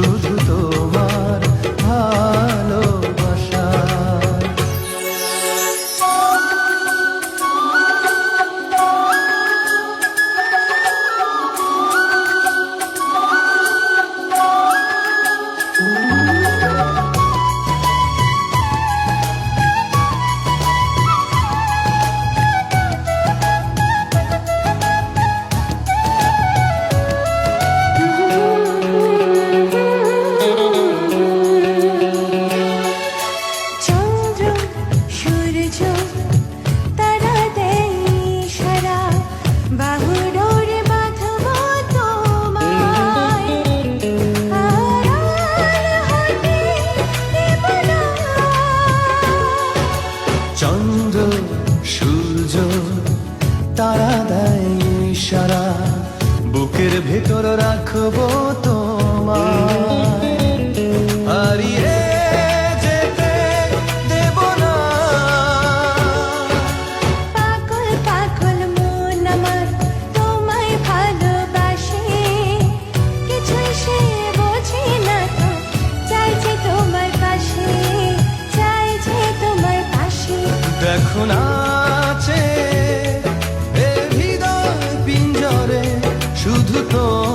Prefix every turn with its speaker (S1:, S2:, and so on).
S1: শুধু তোমার ভালোবাসা।
S2: দেয়
S1: ইশারা। বুকের ভেতর রাখব তোমার হারিয়ে যেতে দেব না।
S2: পাগল পাগল মন আমার তোমায় ভালোবাসে। কিছুই সে বোঝে না তো চাই যে তোমার পাশে চাই যে তোমার পাশে।
S1: দেখো নাচে Pluton.